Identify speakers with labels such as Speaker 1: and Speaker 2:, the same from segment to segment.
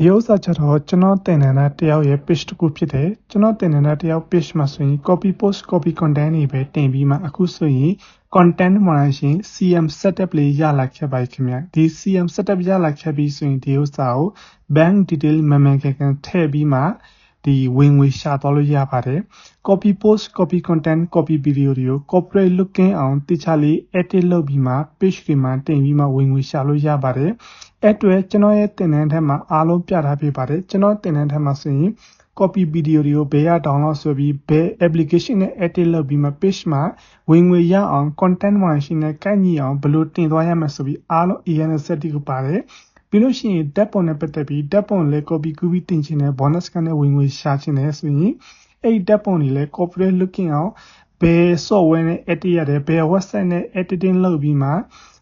Speaker 1: ဒီဥစ္စာကျတော့ကျွန်တော်တင်နေတာတယောက်ရဲ့ page တစ်ခုဖြစ်တယ်ကျွန်တော်တင်နေတာတယောက် page မှာဆိုရင် copy post copy content တွေပဲတင်ပြီးမှအခုဆိုရင် content moderation CM setup လေးရလာခဲ့ပါခင်ဗျဒီ CM setup ရလာခဲ့ပြီးဆိုရင်ဒီဥစ္စာကို bank detail မှန်မှန်ကန်ကန်ထည့်ပြီးမှဒီဝင်ငွေရှာသွားလို့ရပါတယ် copy post copy content copy video တွေကို corporate looking အောင်တခြားလေး edit လုပ်ပြီးမှ page တွေမှာတင်ပြီးမှဝင်ငွေရှာလို့ရပါတယ် အဲ့အတွက်ကျွန်တော်ရဲ့သင်တန်းထဲမှာအားလုံးပြထားပြပါတယ်ကျွန်တော်သင်တန်းထဲမှာဆိုရင် copy video တွေကိုဘယ်ရ download ဆိုပြီးဘယ် application နဲ့ edit လုပ်ပြီးမှ page မှာဝင်ငွေရအောင် content moderation နဲ့ကိုက်ညီအောင်ဘယ်လိုတင်သွားရမလဲဆိုပြီးအားလုံး ENS set ကိုပါတယ်ပြီးလို့ရှိရင်ဓာတ်ပုံနဲ့ပတ်သက်ပြီးဓာတ်ပုံလည်း copy ကူးပြီးတင်ချင်တယ် bonus ကနဲ့ဝင်ငွေရှာချင်တယ်ဆိုရင်အဲ့ဒီဓာတ်ပုံတွေလည်း corporate looking အောင် ဘယ် software နဲ့ edit ရတယ်ဘယ် website နဲ့ editing လုပ်ပြီးမှ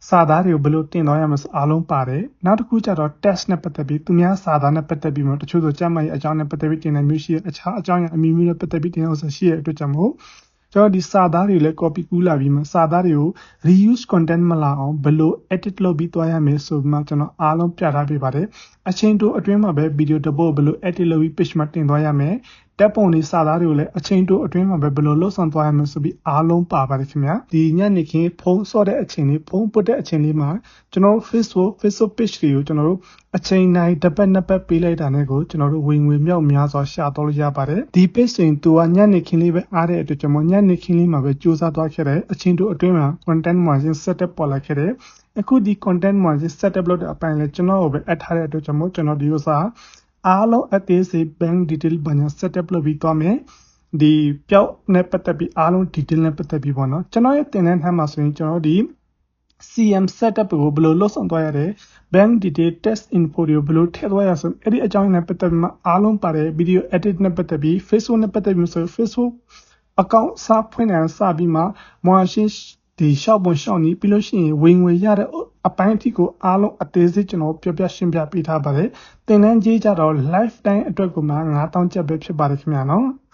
Speaker 1: စာသားတွေကိုဘယ်လိုတင်သွားရမလဲဆိုအားလုံးပါတယ်နောက်တစ်ခုကျတော့ test နဲ့ပတ်သက်ပြီးသူများစာသားနဲ့ပတ်သက်ပြီးမှတချို့ဆိုကြမ်းမာရေးအကြောင်းနဲ့ပတ်သက်ပြီးတင်တဲ့မျိုးရှိရအခြားအကြောင်းအရာအမျိုးမျိုးနဲ့ပတ်သက်ပြီးတင်အောင်ဆိုရှိရအတွက်ကြောင့်မို့ကျွန်တော်ဒီစာသားတွေလည်း copy ကူးလာပြီးမှစာသားတွေကို reuse content မလာအောင်ဘယ်လို edit လုပ်ပြီးသွားရမယ်ဆိုမှကျွန်တော်အားလုံးပြထားပေးပါတယ်အချင်းတို့အတွင်းမှာပဲ video တစ်ပုဒ်ဘယ်လို edit လုပ်ပြီး page မှာတင်သွားရမယ် တက်ပုံတွေစာသားတွေကိုလည်းအချိန်တိုအတွင်းမှာပဲဘယ်လိုလှုပ်ဆောင်သွားရမလဲဆိုပြီးအားလုံးပါပါတယ်ခင်ဗျာဒီညနေခင်းဖုန်းဆော့တဲ့အချိန်လေးဖုန်းပုတ်တဲ့အချိန်လေးမှာကျွန်တော်တို့ Facebook Facebook page တွေကိုကျွန်တော်တို့အချိန်တိုင်းတစ်ပတ်နှစ်ပတ်ပေးလိုက်တာနဲ့ကိုကျွန်တော်တို့ဝင်ငွေမြောက်များစွာရှာတော့လို့ရပါတယ်ဒီ page ဆိုရင်သူကညနေခင်းလေးပဲအားတဲ့အတွက်ကျွန်တော်ညနေခင်းလေးမှာပဲစူးစမ်းသွားခဲ့တယ်အချိန်တိုအတွင်းမှာ content margin setup ပေါ်လာခဲ့တယ်အခုဒီ content margin setup လုပ်တဲ့အပိုင်းလဲကျွန်တော်ကိုပဲအပ်ထားတဲ့အတွက်ကျွန်တော်ကျွန်တော်ဒီဥစ္စာ အားလုံးအသေးစိတ် bank detail ဘာညာ setup လုပ်ပြီးသွားမယ်ဒီပျောက်နဲ့ပတ်သက်ပြီးအားလုံး detail နဲ့ပတ်သက်ပြီးပေါ့နော်ကျွန်တော်ရဲ့သင်တန်းထမ်းမှာဆိုရင်ကျွန်တော်ဒီ CM setup ကိုဘယ်လိုလုပ်ဆောင်သွားရလဲ bank detail test info တွေကိုဘယ်လိုထည့်သွားရဆိုအဲ့ဒီအကြောင်းနဲ့ပတ်သက်ပြီးအားလုံးပါတယ် video edit နဲ့ပတ်သက်ပြီး Facebook နဲ့ပတ်သက်ပြီးဆို Facebook account စဖွင့်နေစပြီးမှ machine ဒီရှောက်ပုံရှောက်နီးပြီးလို့ရှိရင်ဝင်ငွေရတဲ့ အပိုင်းအထိကိုအားလုံးအသေးစိတ်ကျွန်တော်ပြောပြရှင်းပြပေးထားပါတယ်။သင်တန်းကြီးကြတော့ lifetime အတွက်ကိုမှ9000ကျပ်ပဲဖြစ်ပါတယ်ခင်ဗျာနော်။